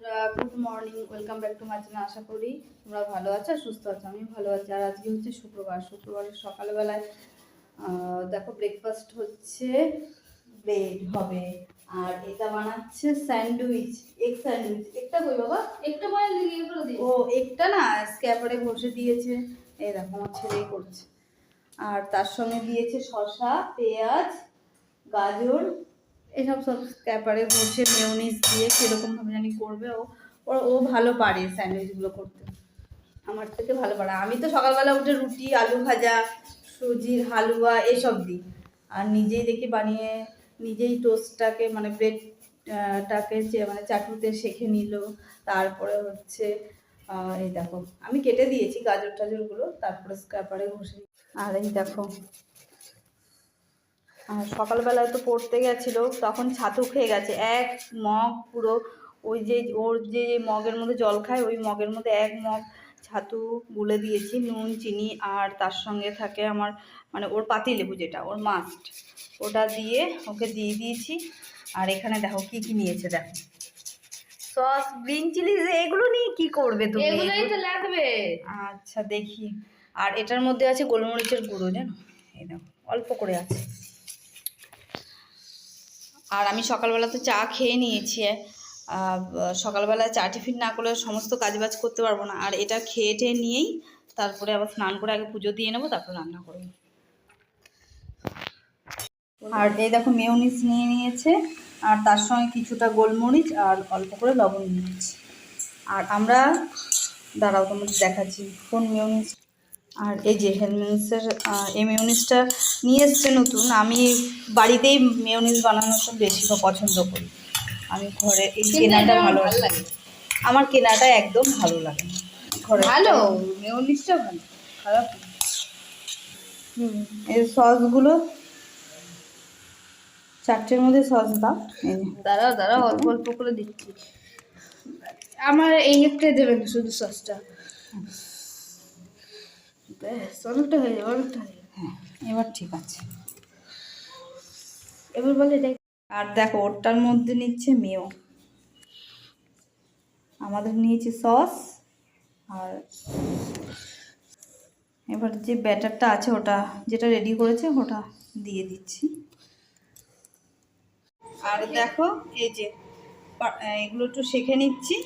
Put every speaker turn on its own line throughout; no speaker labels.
Good morning welcome back to my channel আশা করি তোমরা ভালো আছো আর সুস্থ আছো আমি ভালো আছি। আর আজকে হচ্ছে শুক্রবার শুক্রবারের সকালবেলায় দেখো ব্রেকফাস্ট হচ্ছে ব্রেড হবে আর এটা বানাচ্ছে স্যান্ডউইচ এক স্যান্ডউইচ একটা কই বাবা?
একটা বয়েল দিয়ে করে দিই
ও একটা না স্ক্যাপারে বসে দিয়েছে। এই দেখো আমার ছেলেই করছে। আর তার সঙ্গে দিয়েছে শসা পেঁয়াজ গাজর এসব সব স্ক্যাপারে বসে মেয়নিজ দিয়ে কীরকম ভাবে জানি করবে ও ও ও ভালো পারে স্যান্ডউইচগুলো করতে। আমার থেকে ভালো পারে। আমি তো সকালবেলা উঠে রুটি, আলু ভাজা, সুজির হালুয়া এসব দিই। আর নিজেই দেখি বানিয়ে, নিজেই টোস্টটাকে মানে ব্রেডটাকে মানে চাটুতে শেখে নিল। তারপরে হচ্ছে এই দেখো, আমি কেটে দিয়েছি গাজর টাজরগুলো তারপরে স্ক্র্যাপারে ঘষে আর এই দেখো আর সকালবেলায় তো পড়তে গেছিল তখন ছাতু খেয়ে গেছে। এক মগ পুরো ওই যে ওর যে মগের মধ্যে জল খায় ওই মগের মধ্যে এক মগ ছাতু গুলে দিয়েছি নুন চিনি আর তার সঙ্গে থাকে আমার মানে ওর পাতি লেবু যেটা ওর মাস্ট ওটা দিয়ে ওকে দিয়ে দিয়েছি। আর এখানে দেখো কি কি নিয়েছে দেখো। সস গ্রিন চিলি এগুলো নিয়ে কি করবে তুমি?
এগুলোই তো লাগবে।
আচ্ছা দেখি। আর এটার মধ্যে আছে গোলমরিচের গুঁড়ো জানো? এই দেখো অল্প করে আছে। আর আমি সকালবেলা তো চা খেয়ে নিয়েছি। সকালবেলা চা টিফিন না করলে সমস্ত কাজবাজ করতে পারব না। আর এটা খেয়ে টেয়ে নিয়েই তারপরে আবার স্নান করে আগে পুজো দিয়ে নেব, তারপর রান্না করব। আর এই দেখো মেয়নিজ নিয়ে নিয়েছে, আর তার সঙ্গে কিছুটা গোলমরিচ আর অল্প করে লবণ নিয়েছি। আর আমরা, দাঁড়াও তোমাদের দেখাচ্ছি কোন মেয়নিজ আর এই যে হেলমেন্সের এই মেয়নিজটা নিয়ে এসছে নতুন। আমি বাড়িতেই মেয়নিজ বানানোটা বেশি পছন্দ করি। আমি ঘরে এই কেনাটা ভালো লাগে। আমার কেনাটা একদম ভালো লাগে। ঘরে
ভালো মেয়নিজটা ভালো খারাপ
হুম এই সসগুলো চারটের মধ্যে সস দাও।
দাঁড়াও দাঁড়াও অল্প অল্প করে দিচ্ছি। আমার এই একটাই দেবেন শুধু সসটা? ব্যাস অনেকটা হয়ে যাবে অনেকটা হয়ে যাবে।
হ্যাঁ এবার ঠিক আছে।
এবার বলে এটা
আর দেখো ওরটার মধ্যে নিচ্ছে মেও আমাদের নিয়েছি সস আর এবার যে ব্যাটারটা আছে ওটা যেটা রেডি করেছে ওটা দিয়ে দিচ্ছি। আর দেখো এই যে এগুলো একটু শেখে নিচ্ছি।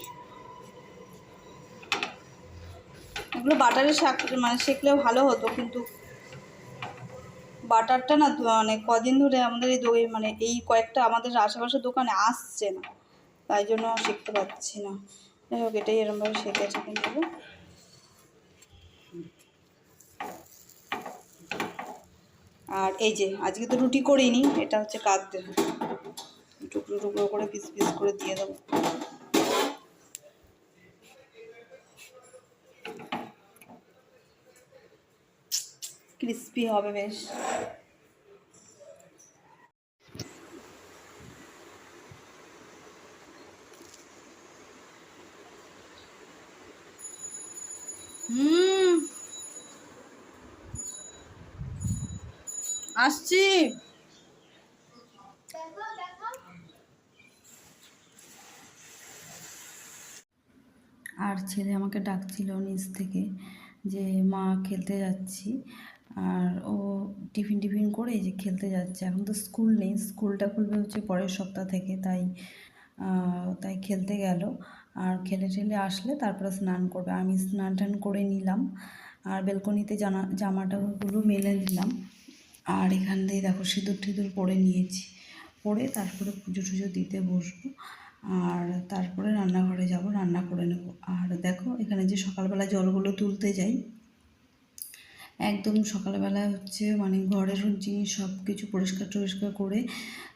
এগুলো বাটারে শাক মানে শেখলেও ভালো হতো, কিন্তু বাটারটা না মানে কদিন ধরে আমাদের এই দোকানে মানে এই কয়েকটা আমাদের আশেপাশের দোকানে আসছে না, তাই জন্য শিখতে পারছি না। যাই হোক, এটাই এরমভাবে শেখে শেখে নেব। আর এই যে, আজকে তো রুটি করিনি, এটা হচ্ছে কাক দেবো টুকরো টুকরো করে পিস পিস করে দিয়ে দেবো। ক্রিস্পি হবে বেশ। আসছি। আর ছেলে আমাকে ডাকছিল নিচ থেকে যে মা খেলতে যাচ্ছি। আর ও টিফিন টিফিন করে যে খেলতে যাচ্ছে। এখন তো স্কুল নেই, স্কুলটা খুলবে হচ্ছে পরের সপ্তাহ থেকে, তাই তাই খেলতে গেল। আর খেলে ঠেলে আসলে তারপরে স্নান করবে। আমি স্নান টান করে নিলাম আর বেলকনিতে জানা, জামাটাগুলো মেলে দিলাম আর এখান দিয়ে দেখো সিঁদুর টিঁদুর পরে নিয়েছি। পরে তারপরে পুজো টুজো দিতে বসবো। আর তারপরে রান্নাঘরে যাব, রান্না করে নেব। আর দেখো এখানে যে সকালবেলা জলগুলো তুলতে যাই একদম সকালবেলা হচ্ছে মানে ঘরের জিনিস সব কিছু পরিষ্কার টরিষ্কার করে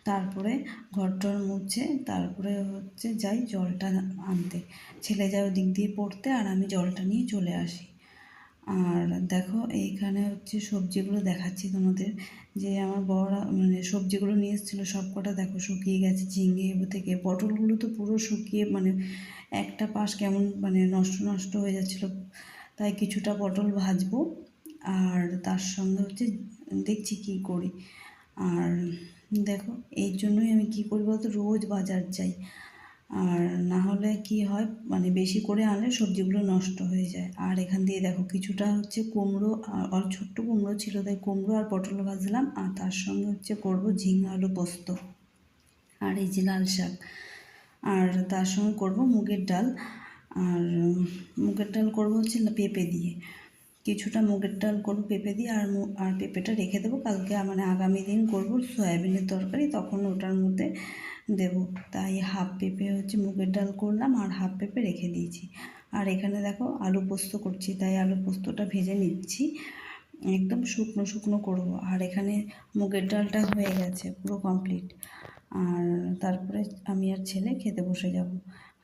তারপরে ঘরটর মুছে তারপরে হচ্ছে যাই জলটা আনতে। ছেলে যায় ওদিক দিয়ে পড়তে আর আমি জলটা নিয়ে চলে আসি। আর দেখো এইখানে হচ্ছে সবজিগুলো দেখাচ্ছি তোমাদের। যে আমার বড় মানে সবজিগুলো নিয়ে এসেছিল সব কটা দেখো শুকিয়ে গেছে, ঝিঙে থেকে পটলগুলো তো পুরো শুকিয়ে মানে একটা পাশ কেমন মানে নষ্ট নষ্ট হয়ে যাচ্ছিল। তাই কিছুটা পটল ভাজবো। আর তার সঙ্গে হচ্ছে দেখছি কী করি। আর দেখো এই জন্যই আমি কী করি বলতো? রোজ বাজার যাই। আর না হলে কি হয় মানে বেশি করে আনলে সবজিগুলো নষ্ট হয়ে যায়। আর এখান দিয়ে দেখো, কিছুটা হচ্ছে কুমড়ো, আর ছোট্ট কুমড়ো ছিল তাই কুমড়ো আর পটল ভাজলাম। আর তার সঙ্গে হচ্ছে করব ঝিঙে, আলু, পোস্ত। আর এই যে লাল শাক। আর তার সঙ্গে করব মুগের ডাল। আর মুগের ডাল করব হচ্ছে পেঁপে দিয়ে। কিছুটা মুগের ডাল করব পেঁপে দিয়ে আর আর পেঁপেটা রেখে দেবো। কালকে মানে আগামী দিন করব সয়াবিনের তরকারি, তখন ওটার মধ্যে দেব। তাই হাফ পেঁপে হচ্ছে মুগের ডাল করলাম আর হাফ পেঁপে রেখে দিয়েছি। আর এখানে দেখো আলু পোস্ত করছি, তাই আলু পোস্তটা ভেজে নিচ্ছি। একদম শুকনো শুকনো করব। আর এখানে মুগের ডালটা হয়ে গেছে পুরো কমপ্লিট আর তারপরে আমি আর ছেলে খেতে বসে যাব।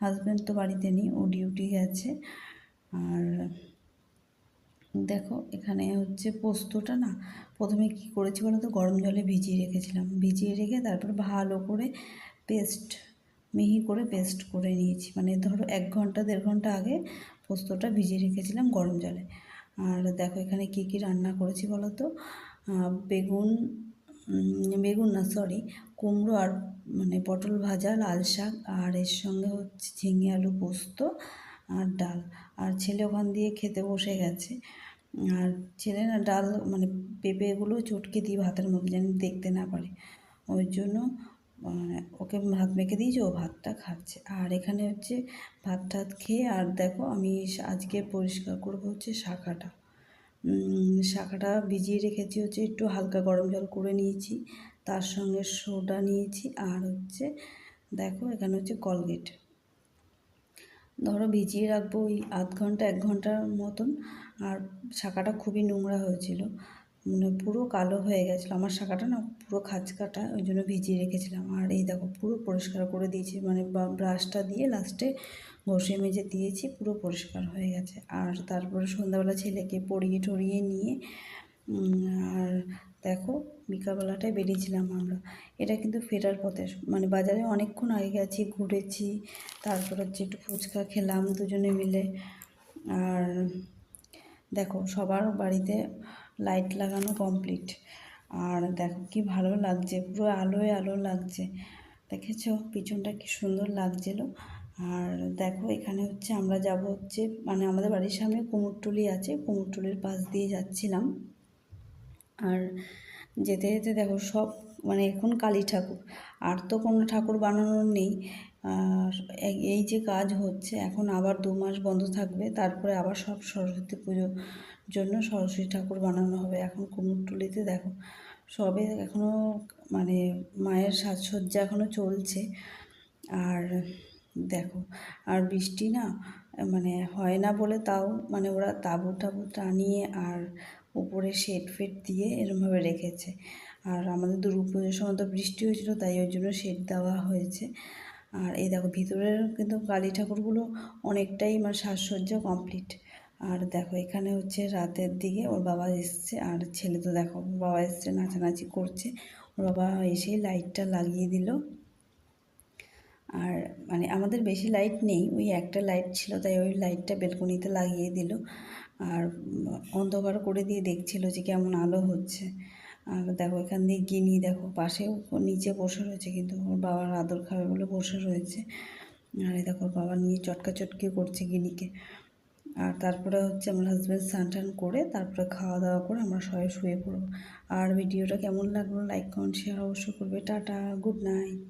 হাজব্যান্ড তো বাড়িতে নেই, ও ডিউটি গেছে। আর দেখো, এখানে হচ্ছে পোস্তটা না, প্রথমে কি করেছি বলো তো? গরম জলে ভিজিয়ে রেখেছিলাম। ভিজিয়ে রেখে তারপর ভালো করে পেস্ট, মিহি করে পেস্ট করে নিয়েছি। মানে ধরো এক ঘণ্টা, দেড় ঘণ্টা আগে পোস্তটা ভিজিয়ে রেখেছিলাম গরম জলে। আর দেখো, এখানে কী কী রান্না করেছি বলো তো? বেগুন বেগুন না সরি কুমড়ো আর মানে পটল ভাজা, লাল শাক, আর এর সঙ্গে হচ্ছে ঝিঙে আলু পোস্ত আর ডাল। আর ছেলে ওখান দিয়ে খেতে বসে গেছে। আর ছেলে না ডাল মানে পেঁপেগুলো চটকে দিই ভাতের মধ্যে যেন দেখতে না পারে। ওই জন্য মানে ওকে ভাত মেখে দিয়েছি, ও ভাতটা খাচ্ছে। আর এখানে হচ্ছে ভাত টাত খেয়ে, আর দেখো আমি আজকে পরিষ্কার করব হচ্ছে শাখাটা। শাখাটা ভিজিয়ে রেখেছি, হচ্ছে একটু হালকা গরম জল করে নিয়েছি। তার সঙ্গে সোডা নিয়েছি, আর হচ্ছে দেখো এখানে হচ্ছে কলগেট। ধরো ভিজিয়ে রাখব ওই আধ ঘণ্টা, এক ঘণ্টার মতন। আর শাঁখাটা খুবই নোংরা হয়েছিল। মানে পুরো কালো হয়ে গেছিল। আমার শাঁখাটা না পুরো খাঁচকাটা ওই জন্য ভিজিয়ে রেখেছিলাম। আর এই দেখো, পুরো পরিষ্কার করে দিয়েছি। মানে ব্রাশটা দিয়ে লাস্টে ঘষে মেজে দিয়েছি, পুরো পরিষ্কার হয়ে গেছে। আর তারপরে সন্ধ্যাবেলা ছেলেকে পরিয়ে টরিয়ে নিয়ে আর দেখো বিকালবেলাটায় বেরিয়েছিলাম আমরা। এটা কিন্তু ফেরার পথে। মানে বাজারে অনেকক্ষণ আগে গেছি, ঘুরেছি, তারপর হচ্ছে একটু ফুচকা খেলাম দুজনে মিলে। আর দেখো সবার বাড়িতে লাইট লাগানো কমপ্লিট আর দেখো কি ভালো লাগছে, পুরো আলোয় আলো লাগছে। দেখেছ? পিছনটা কি সুন্দর লাগছিল। আর দেখো এখানে হচ্ছে আমরা যাব হচ্ছে মানে আমাদের বাড়ির সামনে কুমোরটুলি আছে, কুমোরটুলির পাশ দিয়ে যাচ্ছিলাম। আর যেতে যেতে দেখো সব মানে এখন কালী ঠাকুর। আর তো কোনো ঠাকুর বানানোর নেই। আর এই- যে কাজ হচ্ছে, এখন আবার দু মাস বন্ধ থাকবে, তারপরে আবার সব সরস্বতী পুজোর জন্য সরস্বতী ঠাকুর বানানো হবে। এখন কুমোরটুলিতে দেখো সবে এখনও মানে মায়ের সাজসজ্জা এখনও চলছে। আর দেখো, আর বৃষ্টি না মানে হয় না বলে তাও মানে ওরা তাঁবু টাবু টানিয়ে আর উপরে শেড ফেড দিয়ে এরমভাবে রেখেছে। আর আমাদের দুর্গা পুজোর সময় তো বৃষ্টি হয়েছিল, তাই ওই জন্য শেড দেওয়া হয়েছে। আর এই দেখো, ভিতরের কিন্তু কালী ঠাকুরগুলো অনেকটাই মানে সাজসজ্জা কমপ্লিট আর দেখো, এখানে হচ্ছে রাতের দিকে ওর বাবা এসছে, আর ছেলে তো দেখো বাবা এসছে, নাচানাচি করছে। ওর বাবা এসেই লাইটটা লাগিয়ে দিল। আর মানে আমাদের বেশি লাইট নেই, ওই একটা লাইট ছিল, তাই ওই লাইটটা বেলকনিতে লাগিয়ে দিল। আর অন্ধকার করে দিয়ে দেখছিল যে কেমন আলো হচ্ছে। আর দেখো, এখান দিয়ে গিনি, দেখো, পাশেও ও নিচে বসে রয়েছে, কিন্তু ওর বাবার আদর খাবে বলে বসে রয়েছে। আর দেখো বাবা নিয়ে চটকা চটকি করছে গিনিকে। আর তারপরে হচ্ছে আমার হাজব্যান্ড স্নান টান করে তারপরে খাওয়া দাওয়া করে আমরা সবাই শুয়ে পড়ব। আর ভিডিওটা কেমন লাগল লাইক কমেন্ট শেয়ার অবশ্যই করবে। Tata good night